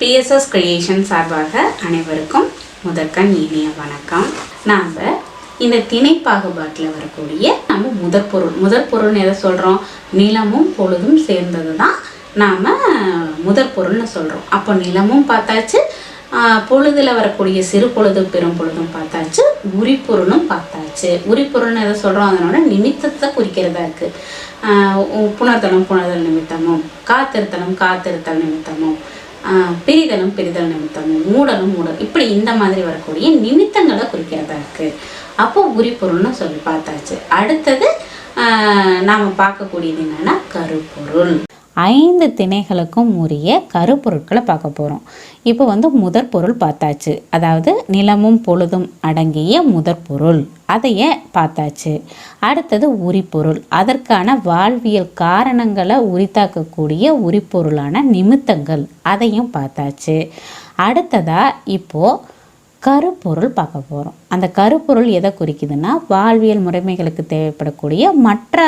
BSS creation சார்பாக அனைவருக்கும் முதற்கண் இனிய வணக்கம். நாம் இந்த திணை பாகுபாட்டில் வரக்கூடிய நம்ம முதற் பொருள் முதற் பொருள்னு எதை சொல்கிறோம் நிலமும் பொழுதும் சேர்ந்தது தான் நாம் முதற் பொருள்னு சொல்கிறோம் அப்போ நிலமும் பார்த்தாச்சு பொழுதில் வரக்கூடிய சிறு பொழுது பெரும் பொழுதும் பார்த்தாச்சு உரிப்பொருளும் பார்த்தாச்சு. உரிப்பொருள்னு எதை சொல்கிறோம் அதனோட நிமித்தத்தை குறிக்கிறதா இருக்குது புணர்தலும் புணர்தல் நிமித்தமும் காத்திருத்தலும் காத்திருத்தல் நிமித்தமும். பிரிதலும் பிரிதல் நிமித்தமும் மூடலும் மூடல். இப்படி இந்த மாதிரி வரக்கூடிய நிமித்தங்களை குறிக்கிறதா இருக்குது அப்போ உரிப்பொருள்னு சொல்லி பார்த்தாச்சு. அடுத்தது நாம் பார்க்கக்கூடியது என்னென்னா கருப்பொருள். ஐந்து திணைகளுக்கும் உரிய கருப்பொருட்களை பார்க்க போகிறோம் இப்போ வந்து முதற் பொருள் பார்த்தாச்சு. அதாவது நிலமும் பொழுதும் அடங்கிய முதற் பொருள். அதையே பார்த்தாச்சு. அடுத்தது உரிப்பொருள். அதற்கான வாழ்வியல் காரணங்களை உரித்தாக்கக்கூடிய உரிப்பொருளான நிமித்தங்கள். அதையும் பார்த்தாச்சு. அடுத்ததாக இப்போது கருப்பொருள் பார்க்க போகிறோம் அந்த கருப்பொருள் எதை குறிக்குதுன்னா வாழ்வியல் முறைமைகளுக்கு தேவைப்படக்கூடிய மற்ற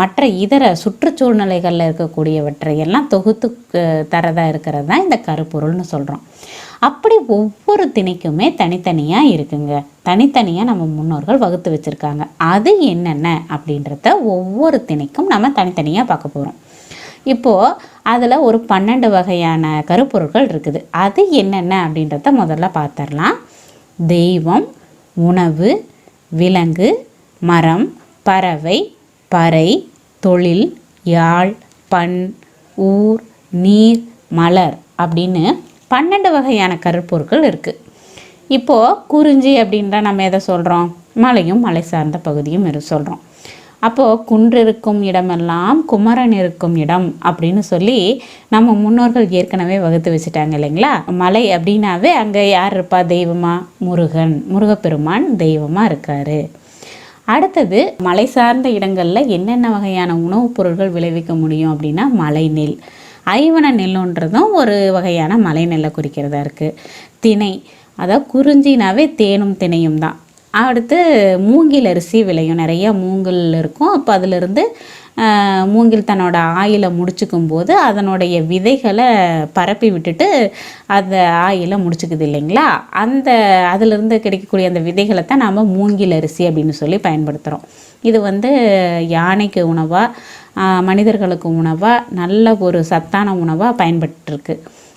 மற்ற இதர சுற்றுச்சூழ்நிலைகளில் இருக்கக்கூடியவற்றை எல்லாம் தொகுத்து தரதாக இருக்கிறது தான் இந்த கருப்பொருள்னு சொல்கிறோம் அப்படி ஒவ்வொரு திணைக்குமே தனித்தனியாக இருக்குங்க. தனித்தனியாக நம்ம முன்னோர்கள் வகுத்து வச்சுருக்காங்க. அது என்னென்ன அப்படின்றத ஒவ்வொரு திணைக்கும் நம்ம தனித்தனியாக பார்க்க போகிறோம் இப்போது அதில் ஒரு பன்னெண்டு வகையான கருப்பொருட்கள் இருக்குது. அது என்னென்ன அப்படின்றத முதல்ல பார்த்துடலாம் தெய்வம் உணவு விலங்கு மரம் பறவை பறை தொழில் யாழ் பண் ஊர் நீர் மலர் அப்படின்னு பன்னெண்டு வகையான கருப்பொருட்கள் இருக்குது இப்போது குறிஞ்சி அப்படின்றா நம்ம எதை சொல்கிறோம் மலையும் மலை சார்ந்த பகுதியும் இரு சொல்கிறோம் அப்போது குன்று இருக்கும் இடமெல்லாம் குமரன் இருக்கும் இடம் அப்படின்னு சொல்லி நம்ம முன்னோர்கள் ஏற்கனவே வகுத்து வச்சுட்டாங்க இல்லைங்களா? மலை அப்படின்னாவே அங்கே யார் இருப்பா? தெய்வமா? முருகன் முருகப்பெருமான் தெய்வமாக இருக்காரு. அடுத்தது மலை சார்ந்த இடங்களில் என்னென்ன வகையான உணவுப் பொருட்கள் விளைவிக்க முடியும் அப்படின்னா மலை நெல். ஐவன நெல்லுன்றதும் ஒரு வகையான மலை நெல்லை குறிக்கிறதா இருக்குது திணை அதாவது குறிஞ்சினாவே தேனும் திணையும் தான். அடுத்து மூங்கில் அரிசி விளையும். நிறைய மூங்கில் இருக்கும். அப்போ அதிலிருந்து மூங்கில் தன்னோட ஆயிலை முடிச்சுக்கும் போது அதனுடைய விதைகளை பரப்பி விட்டுட்டு அந்த ஆயிலை முடிச்சுக்குது இல்லைங்களா? அந்த அதிலிருந்து கிடைக்கக்கூடிய அந்த விதைகளை தான் நாம் மூங்கில் அரிசி அப்படின்னு சொல்லி பயன்படுத்துகிறோம் இது வந்து யானைக்கு உணவாக மனிதர்களுக்கு உணவாக நல்ல ஒரு சத்தான உணவாக பயன்பட்டுருக்கு.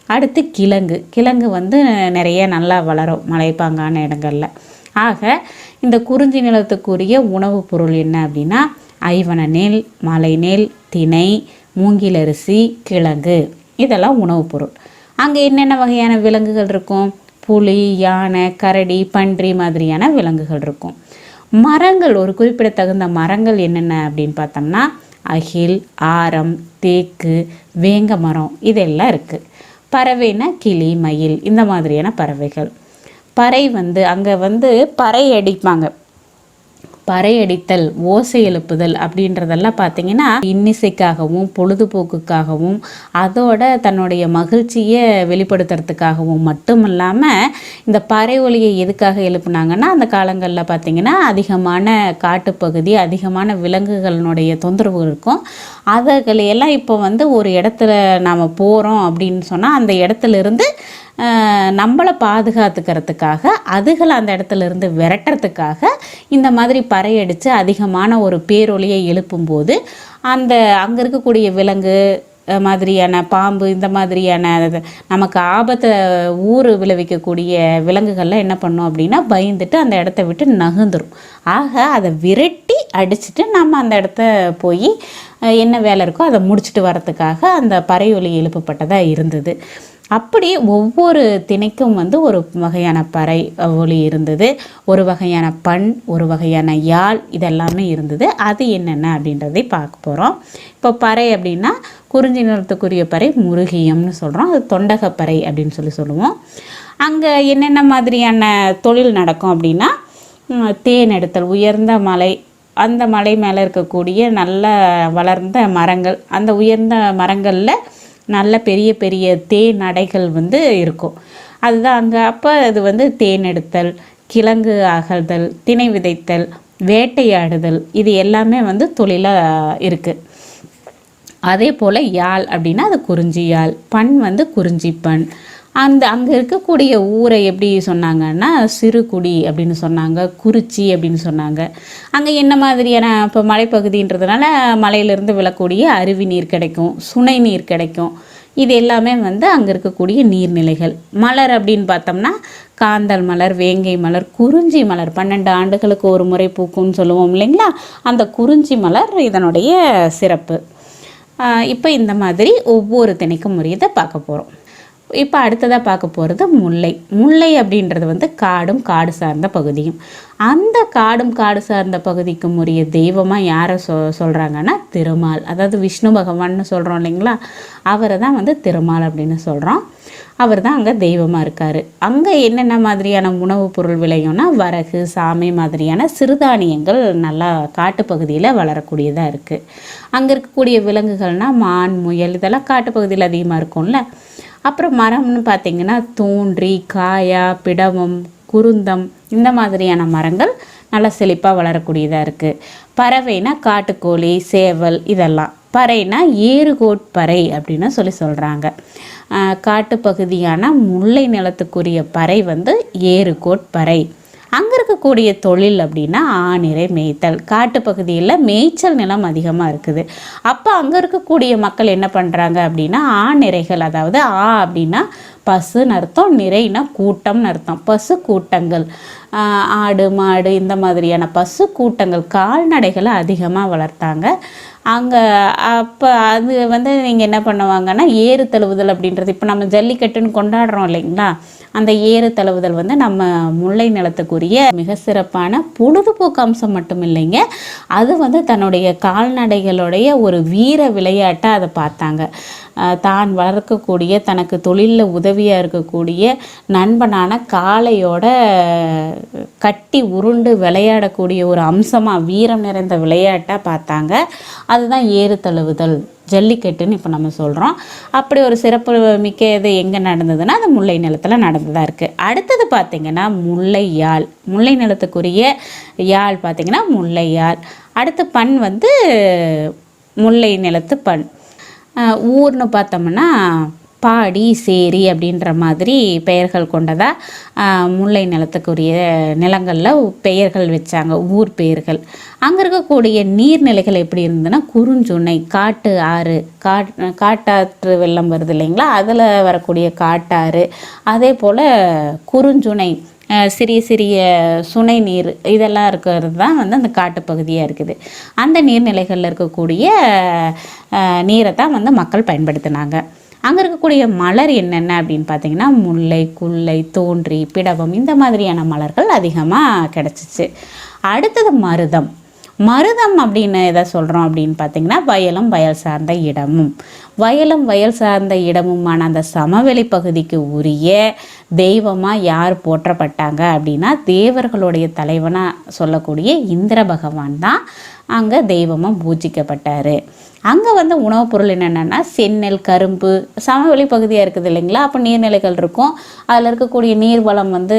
அடுத்து கிழங்கு. கிழங்கு வந்து நிறைய நல்லா வளரும் மலைப்பாங்கான இடங்களில். ஆக இந்த குறிஞ்சி நிலத்துக்குரிய உணவுப் பொருள் என்ன அப்படின்னா ஐவன நெல் மலை நெல் திணை மூங்கிலரிசி கிழங்கு. இதெல்லாம் உணவுப் பொருள். அங்கே என்னென்ன வகையான விலங்குகள் இருக்கும்? புலி யானை கரடி பன்றி மாதிரியான விலங்குகள் இருக்கும். மரங்கள் ஒரு குறிப்பிடத்தகுந்த மரங்கள் என்னென்ன அப்படின்னு பார்த்தோம்னா அகில் ஆரம் தேக்கு வேங்க மரம் இதெல்லாம் இருக்குது பறவைனா கிளி மயில் இந்த மாதிரியான பறவைகள். பறை வந்து அங்கே வந்து பறை அடிப்பாங்க. பறையடித்தல் ஓசை எழுப்புதல் அப்படின்றதெல்லாம் பார்த்தீங்கன்னா இன்னிசைக்காகவும் பொழுதுபோக்குக்காகவும் அதோட தன்னுடைய மகிழ்ச்சியை வெளிப்படுத்துறதுக்காகவும் மட்டும் இல்லாமல் இந்த பறை ஒலியை எதுக்காக எழுப்புனாங்கன்னா அந்த காலங்களில் பார்த்தீங்கன்னா அதிகமான காட்டுப்பகுதி அதிகமான விலங்குகளினுடைய தொந்தரவு இருக்கும். அதுகளையெல்லாம் இப்போ வந்து ஒரு இடத்துல நாம் போகிறோம் அப்படின்னு சொன்னால் அந்த இடத்துல இருந்து நம்மளை பாதுகாத்துக்கிறதுக்காக அதுகளை அந்த இடத்துல இருந்து விரட்டுறதுக்காக இந்த மாதிரி பறையடித்து அதிகமான ஒரு பேரொலியை எழுப்பும்போது அந்த அங்கே இருக்கக்கூடிய விலங்கு மாதிரியான பாம்பு இந்த மாதிரியான நமக்கு ஆபத்தை ஊறு விளைவிக்கக்கூடிய விலங்குகள்லாம் என்ன பண்ணும் அப்படின்னா பயந்துட்டு அந்த இடத்த விட்டு நகுந்துடும் ஆக அதை விரட்டி அடிச்சுட்டு நம்ம அந்த இடத்த போய் என்ன வேலை இருக்கோ அதை முடிச்சுட்டு வரத்துக்காக அந்த பறையொலி எழுப்பப்பட்டதாக இருந்தது. அப்படி ஒவ்வொரு திணைக்கும் வந்து ஒரு வகையான பறை ஒளி இருந்தது. ஒரு வகையான பண் ஒரு வகையான யாழ் இதெல்லாமே இருந்தது. அது என்னென்ன அப்படின்றதை பார்க்க போகிறோம் இப்போ பறை அப்படின்னா குறிஞ்சி நிறத்துக்குரிய பறை முருகியம்னு சொல்கிறோம் அது தொண்டகப்பறை அப்படின்னு சொல்லி சொல்லுவோம். அங்கே என்னென்ன மாதிரியான தொழில் நடக்கும் அப்படின்னா தேன் எடுத்தல் உயர்ந்த மலை அந்த மலை மேலே இருக்கக்கூடிய நல்ல வளர்ந்த மரங்கள் அந்த உயர்ந்த மரங்களில் நல்ல பெரிய பெரிய தேன் அடைகள் வந்து இருக்கும். அதுதான் அங்கே. அப்போ அது வந்து தேன் எடுத்தல் கிழங்கு அகழ்தல் திணை விதைத்தல் வேட்டையாடுதல் இது எல்லாமே வந்து தொழிலாக இருக்குது அதே போல் யாழ் அப்படின்னா அது குறிஞ்சி யாழ். பண் வந்து குறிஞ்சி பண் அந்த அங்கே இருக்கக்கூடிய ஊரை எப்படி சொன்னாங்கன்னா சிறுகுடி அப்படின்னு சொன்னாங்க குறிச்சி அப்படின்னு சொன்னாங்க. அங்கே என்ன மாதிரியான இப்போ மலைப்பகுதின்றதுனால மலையிலேருந்து விழக்கூடிய அருவி நீர் கிடைக்கும் சுனை நீர் கிடைக்கும். இது எல்லாமே வந்து அங்கே இருக்கக்கூடிய நீர்நிலைகள். மலர் அப்படின்னு பார்த்தோம்னா காந்தல் மலர் வேங்கை மலர் குறிஞ்சி மலர். பன்னெண்டு ஆண்டுகளுக்கு ஒரு முறை பூக்கும்னு சொல்லுவோம் இல்லைங்களா? அந்த குறிஞ்சி மலர் இதனுடைய சிறப்பு. இப்போ இந்த மாதிரி ஒவ்வொரு திணைக்கும் முறையதை பார்க்க போகிறோம் இப்போ அடுத்ததாக பார்க்க போகிறது முல்லை. முல்லை அப்படின்றது வந்து காடும் காடு சார்ந்த பகுதியும். அந்த காடும் காடு சார்ந்த பகுதிக்கும் உரிய தெய்வமாக யாரை சொ சொல்கிறாங்கன்னா திருமால். அதாவது விஷ்ணு பகவான்னு சொல்கிறோம் இல்லைங்களா? அவரை தான் வந்து திருமால் அப்படின்னு சொல்கிறோம் அவர் தான் அங்கே தெய்வமாக இருக்கார். அங்கே என்னென்ன மாதிரியான உணவுப் பொருள் விளையும்னா வரகு சாமை மாதிரியான சிறுதானியங்கள் நல்லா காட்டுப்பகுதியில் வளரக்கூடியதாக இருக்குது அங்கே இருக்கக்கூடிய விலங்குகள்னால் மான் முயல் இதெல்லாம் காட்டுப்பகுதியில் அதிகமாக இருக்கும்ல. அப்புறம் மரம்னு பார்த்தீங்கன்னா தூன்றி காயா பிடவம் குருந்தம் இந்த மாதிரியான மரங்கள் நல்லா செழிப்பாக வளரக்கூடியதாக இருக்குது பறவைனா காட்டுக்கோழி சேவல் இதெல்லாம். பறைனா ஏறுகோட் பறை அப்படின்னு சொல்லி சொல்கிறாங்க காட்டுப்பகுதியான முல்லை நிலத்துக்குரிய பறை வந்து ஏறுகோட் பறை. அங்கே இருக்கக்கூடிய தொழில் அப்படின்னா ஆநிறை மேய்த்தல். காட்டுப்பகுதியில் மேய்ச்சல் நிலம் அதிகமாக இருக்குது. அப்போ அங்கே இருக்கக்கூடிய மக்கள் என்ன பண்ணுறாங்க அப்படின்னா ஆநிறைகள் அதாவது ஆ அப்படின்னா பசுன்னு அர்த்தம் நிறைனா கூட்டம்னு அர்த்தம். பசு கூட்டங்கள் ஆடு மாடு இந்த மாதிரியான பசு கூட்டங்கள் கால்நடைகளை அதிகமாக வளர்த்தாங்க. அங்கே அப்போ அது வந்து நீங்கள் என்ன பண்ணுவாங்கன்னா ஏறு தழுவுதல் அப்படின்றது இப்போ நம்ம ஜல்லிக்கட்டுன்னு கொண்டாடுறோம் இல்லைங்களா? அந்த ஏறு தழுவுதல் வந்து நம்ம முல்லை நிலத்துக்குரிய மிக சிறப்பான பொழுதுபோக்கு அம்சம் மட்டும் இல்லைங்க. அது வந்து தன்னுடைய கால்நடைகளுடைய ஒரு வீர விளையாட்டாக அதை பார்த்தாங்க. தான் வளர்க்கக்கூடிய தனக்கு தொழிலில் உதவியாக இருக்கக்கூடிய நண்பனான காளையோட கட்டி உருண்டு விளையாடக்கூடிய ஒரு அம்சமாக வீரம் நிறைந்த விளையாட்டாக பார்த்தாங்க. அதுதான் ஏறு தழுவுதல் ஜல்லிக்கட்டுன்னு இப்போ நம்ம சொல்கிறோம் அப்படி ஒரு சிறப்பு மிக்க இது எங்கே நடந்ததுன்னா அது முல்லை நிலத்தில் நடந்ததாக இருக்குது அடுத்தது பார்த்திங்கன்னா முல்லை யாழ். முல்லை நிலத்துக்குரிய யாழ் பார்த்திங்கன்னா முல்லை யாழ். அடுத்த பண் வந்து முல்லை நிலத்து பண் ஊர்னு பார்த்தோம்னா பாடி சேரி அப்படின்ற மாதிரி பெயர்கள் கொண்டதாக முல்லை நிலத்துக்குரிய நிலங்களில் பெயர்கள் வச்சாங்க ஊர் பெயர்கள். அங்கே இருக்கக்கூடிய நீர்நிலைகள் எப்படி இருந்ததுன்னா குறுஞ்சுனை காட்டு ஆறு காட் காட்டாற்று வெள்ளம் வருது இல்லைங்களா? அதில் வரக்கூடிய காட்டாறு அதே போல் குறுஞ்சுனை சிறிய சிறிய சுனை நீர் இதெல்லாம் இருக்கிறது தான் வந்து அந்த காட்டுப்பகுதியாக இருக்குது. அந்த நீர்நிலைகளில் இருக்கக்கூடிய நீரை தான் வந்து மக்கள் பயன்படுத்தினாங்க. அங்கே இருக்கக்கூடிய மலர் என்னென்ன அப்படின்னு பார்த்தீங்கன்னா முல்லை குல்லை தோன்றி பிடவம் இந்த மாதிரியான மலர்கள் அதிகமாக கிடச்சிச்சு. அடுத்தது மருதம். மருதம் அப்படின்னு எதை சொல்கிறோம் அப்படின்னு பார்த்தீங்கன்னா வயலும் வயல் சார்ந்த இடமும். வயலும் வயல் சார்ந்த இடமுமான அந்த சமவெளி பகுதிக்கு உரிய தெய்வமாக யார் போற்றப்பட்டாங்க அப்படின்னா தேவர்களுடைய தலைவனாக சொல்லக்கூடிய இந்திர பகவான் தான் அங்கே தெய்வமாக பூஜிக்கப்பட்டார். அங்கே வந்து உணவுப் பொருள் என்னென்னா செந்நெல் கரும்பு சமவெளி பகுதியாக இருக்குது இல்லைங்களா? அப்போ நீர்நிலைகள் இருக்கும். அதில் இருக்கக்கூடிய நீர் வளம் வந்து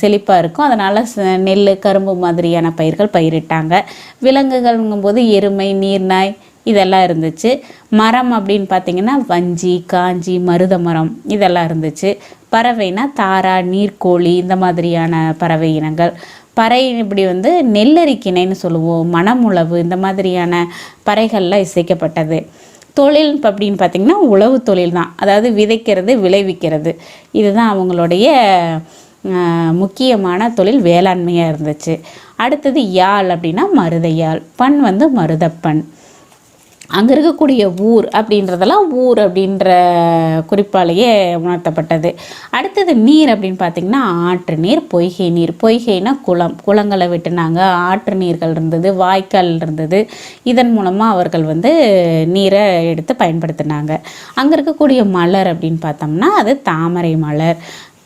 செழிப்பாக இருக்கும். அதனால் ச- நெல் கரும்பு மாதிரியான பயிர்கள் பயிரிட்டாங்க. விலங்குகள்ங்கும்போது எருமை நீர்நாய் இதெல்லாம் இருந்துச்சு. மரம் அப்படின்னு பார்த்தீங்கன்னா வஞ்சி காஞ்சி மருத மரம் இதெல்லாம் இருந்துச்சு. பறவைனா தாரா நீர்க்கோழி இந்த மாதிரியான பறவை இனங்கள். பறை இப்படி வந்து நெல்லரிக்கிணைன்னு சொல்லுவோம் மணமுளவு இந்த மாதிரியான பறைகள்லாம் இசைக்கப்பட்டது. தொழில் அப்படின்னு பார்த்திங்கன்னா உழவு தொழில் தான் அதாவது விதைக்கிறது விளைவிக்கிறது. இதுதான் அவங்களுடைய முக்கியமான தொழில் வேளாண்மையாக இருந்துச்சு. அடுத்தது யாழ் அப்படின்னா மருத யாழ் பண் வந்து மருதப்பண் அங்கே இருக்கக்கூடிய ஊர் அப்படின்றதெல்லாம் ஊர் அப்படின்ற குறிப்பாலேயே உணர்த்தப்பட்டது. அடுத்தது நீர் அப்படின்னு பார்த்திங்கன்னா ஆற்று நீர் பொய்கை நீர். பொய்கைனா குளம். குளங்களை வெட்டினாங்க. ஆற்று நீர்கள் இருந்தது வாய்க்கால் இருந்தது. இதன் மூலமாக அவர்கள் வந்து நீரை எடுத்து பயன்படுத்தினாங்க. அங்கே இருக்கக்கூடிய மலர் அப்படின்னு பார்த்தோம்னா அது தாமரை மலர்.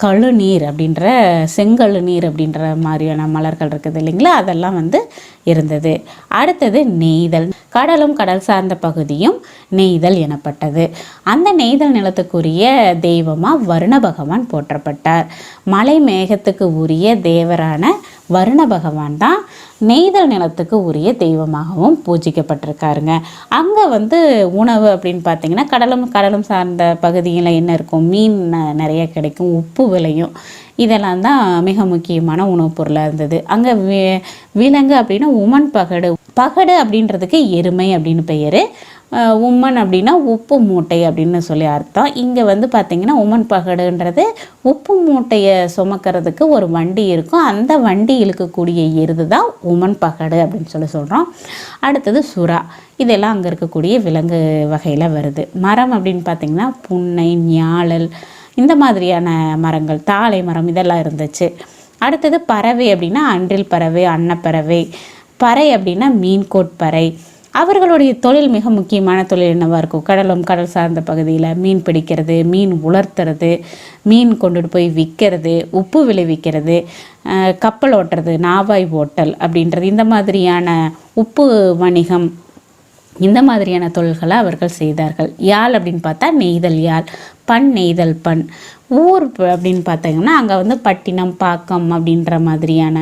கழுநீர் அப்படின்ற செங்கழு நீர் அப்படின்ற மாதிரியான மலர்கள் இருக்குது இல்லைங்களா? அதெல்லாம் வந்து இருந்தது. அடுத்தது நெய்தல். கடலும் கடல் சார்ந்த பகுதியும் நெய்தல் எனப்பட்டது. அந்த நெய்தல் நிலத்துக்குரிய தெய்வமாக வருண பகவான் போற்றப்பட்டார். மலை மேகத்துக்கு உரிய தேவரான வருண பகவான் தான் நெய்தல் நிலத்துக்கு உரிய தெய்வமாகவும் பூஜிக்கப்பட்டிருக்காருங்க. அங்கே வந்து உணவு அப்படின்னு பார்த்தீங்கன்னா கடலும் கடலும் சார்ந்த பகுதியில் என்ன இருக்கும்? மீன் ந- நிறைய கிடைக்கும். உப்பு விளையும். இதெல்லாம் தான் மிக முக்கியமான உணவுப் பொருளாக இருந்தது. அங்கே விலங்கு அப்படின்னா உமன் பகடு பகடு அப்படின்றதுக்கு எருமை அப்படின்னு பெயர். உம்மன் அப்படின்னா உப்பு மூட்டை அப்படின்னு சொல்லி அர்த்தம். இங்கே வந்து பார்த்திங்கன்னா உமன் பகடுன்றது உப்பு மூட்டையை சுமக்கிறதுக்கு ஒரு வண்டி இருக்கும். அந்த வண்டி இழுக்கக்கூடிய எருது தான் உமன் பகடு அப்படின்னு சொல்லி சொல்கிறோம் அடுத்தது சுறா. இதெல்லாம் அங்கே இருக்கக்கூடிய விலங்கு வகையில் வருது. மரம் அப்படின்னு பார்த்திங்கன்னா புன்னை ஞாழல் இந்த மாதிரியான மரங்கள் தாழை மரம் இதெல்லாம் இருந்துச்சு. அடுத்தது பறவை அப்படின்னா அன்றில் பறவை அன்னப்பறவை பறை அப்படின்னா மீன்கோட் பறை. அவர்களுடைய தொழில் மிக முக்கியமான தொழில் என்னவாக இருக்கும்? கடலும் கடல் சார்ந்த பகுதியில் மீன் பிடிக்கிறது மீன் உலர்த்துறது மீன் கொண்டுட்டு போய் விற்கிறது உப்பு விளைவிக்கிறது கப்பல் ஓட்டுறது நாவாய் ஓட்டல் அப்படின்றது இந்த மாதிரியான உப்பு வணிகம் இந்த மாதிரியான தொழில்களை அவர்கள் செய்தார்கள். யாழ் அப்படின்னு பார்த்தா நெய்தல் யாழ். பண் நெய்தல் பண். ஊர் அப்படின்னு பார்த்தீங்கன்னா அங்கே வந்து பட்டினம் பாக்கம் அப்படின்ற மாதிரியான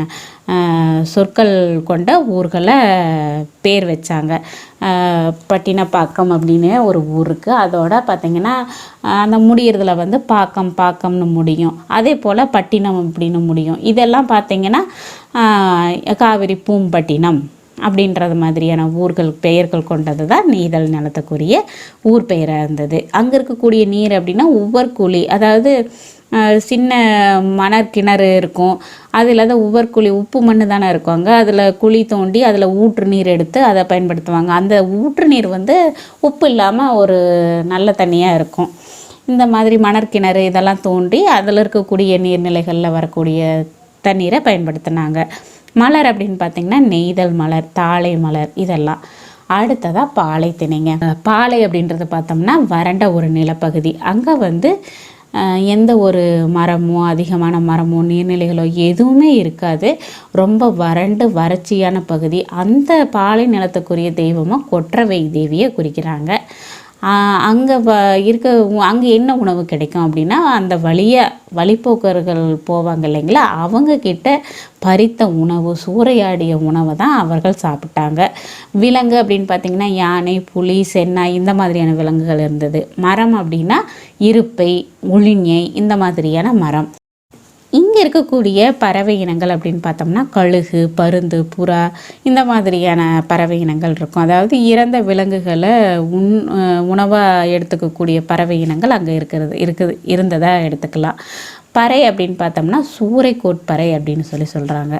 சொற்கள் கொண்ட ஊர்களை பேர் வச்சாங்க. பட்டினப்பாக்கம் அப்படின்னு ஒரு ஊர் இருக்குது அதோட பார்த்திங்கன்னா அந்த முடியறதுல வந்து பாக்கம் பாக்கம்னு முடியும். அதே போல் பட்டினம் அப்படின்னு முடியும். இதெல்லாம் பார்த்திங்கன்னா காவிரி பூம்பட்டினம். அப்படின்றது மாதிரியான ஊர்கள் பெயர்கள் கொண்டது தான் நெய்தல் நிலத்துக்குரிய ஊர் பெயராக இருந்தது. அங்கே இருக்கக்கூடிய நீர் அப்படின்னா உவர்குழி அதாவது சின்ன மணற் கிணறு இருக்கும். அது இல்லாத உவர்குழி உப்பு மண்ணு தானே இருக்கும் அங்கே. அதில் குழி தோண்டி அதில் ஊற்று நீர் எடுத்து அதை பயன்படுத்துவாங்க. அந்த ஊற்று நீர் வந்து உப்பு இல்லாமல் ஒரு நல்ல தண்ணியாக இருக்கும். இந்த மாதிரி மணற்கிணறு இதெல்லாம் தோண்டி அதில் இருக்கக்கூடிய நீர்நிலைகளில் வரக்கூடிய தண்ணீரை பயன்படுத்தினாங்க. மலர் அப்படின்னு பார்த்தீங்கன்னா நெய்தல் மலர் தாழை மலர் இதெல்லாம். அடுத்ததாக பாலை திணைங்க. பாலை அப்படின்றது பார்த்தோம்னா வறண்ட ஒரு நிலப்பகுதி. அங்கே வந்து எந்த ஒரு மரமோ அதிகமான மரமோ நீர்நிலைகளோ எதுவுமே இருக்காது. ரொம்ப வறண்டு வறட்சியான பகுதி. அந்த பாலை நிலத்துக்குரிய தெய்வமாக கொற்றவை தேவியை குறிக்கிறாங்க. அங்கே வ இருக்க அங்கே என்ன உணவு கிடைக்கும் அப்படின்னா அந்த வழியாக வழிப்போக்கர்கள் போவாங்க இல்லைங்களா? அவங்க கிட்ட பறித்த உணவு சூறையாடிய உணவை தான் அவர்கள் சாப்பிட்டாங்க. விலங்கு அப்படின்னு பார்த்திங்கன்னா யானை புலி சென்னாய் இந்த மாதிரியான விலங்குகள் இருந்தது. மரம் அப்படின்னா இருப்பை உளிஞை இந்த மாதிரியான மரம். இங்கே இருக்கக்கூடிய பறவை இனங்கள் அப்படின்னு பார்த்தோம்னா கழுகு பருந்து புறா இந்த மாதிரியான பறவை இனங்கள் இருக்கும். அதாவது இறந்த விலங்குகளை உண் உணவாக எடுத்துக்கக்கூடிய பறவை இனங்கள் அங்கே இருக்கிறது இருக்குது இருந்ததாக எடுத்துக்கலாம். பறை அப்படின்னு பார்த்தோம்னா சூறைக்கோட் பறை அப்படின்னு சொல்லி சொல்கிறாங்க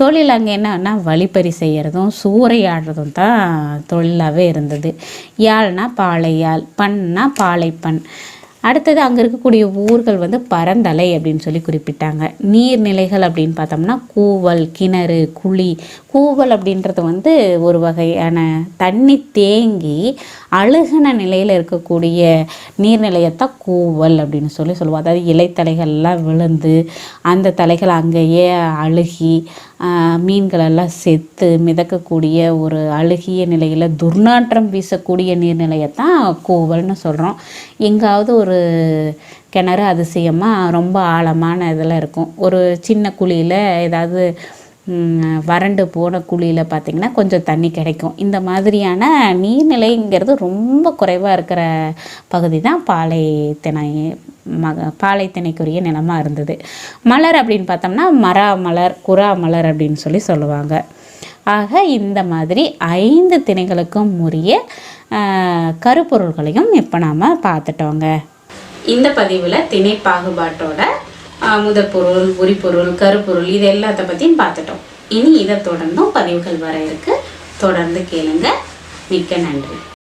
தொழில் அங்கே என்னன்னா வழிப்பறி செய்கிறதும் சூறையாடுறதும் தான் தொழிலாகவே இருந்தது. யாழ்னா பாலை யாழ் பண்ணால் பாலைப்பண். அடுத்தது அங்கே இருக்கக்கூடிய ஊர்கள் வந்து பரந்தலை அப்படின்னு சொல்லி குறிப்பிட்டாங்க. நீர்நிலைகள் அப்படின்னு பார்த்தோம்னா கூவல் கிணறு குழி. கூவல் அப்படின்றது வந்து ஒரு வகையான தண்ணி தேங்கி அழுகின நிலையில் இருக்கக்கூடிய நீர்நிலையத்தான் கூவல் அப்படின்னு சொல்லி சொல்லுவோம். அதாவது இலைத்தலைகள்லாம் விழுந்து அந்த தலைகள் அங்கேயே அழுகி மீன்களெல்லாம் செத்து மிதக்கக்கூடிய ஒரு அழுகிய நிலையில் துர்நாற்றம் வீசக்கூடிய நீர்நிலையை தான் கோவல்னு சொல்கிறோம் எங்காவது ஒரு கிணறு அதிசயமாக ரொம்ப ஆழமான இதில் இருக்கும். ஒரு சின்ன குழியில் ஏதாவது வறண்டு போன குழியில் பார்த்திங்கன்னா கொஞ்சம் தண்ணி கிடைக்கும். இந்த மாதிரியான நீர்நிலைங்கிறது ரொம்ப குறைவாக இருக்கிற பகுதி தான் பாலை திணை மக பாலைத்திணைக்குரிய நிலமாக இருந்தது. மலர் அப்படின்னு பார்த்தோம்னா மரா மலர் குறா மலர் அப்படின்னு சொல்லி சொல்லுவாங்க. ஆக இந்த மாதிரி ஐந்து திணைகளுக்கும் உரிய ஆஹ், கருப்பொருள்களையும் இப்போ நாம் பார்த்துட்டோங்க. இந்த பதிவில் திணை பாகுபாட்டோட ஆஹ், முதற்பொருள் உரிப்பொருள் கருப்பொருள் இது எல்லாத்த பற்றியும் பார்த்துட்டோம். இனி இதை தொடர்ந்தும் பதிவுகள் வர இருக்கு. தொடர்ந்து கேளுங்க. மிக்க நன்றி.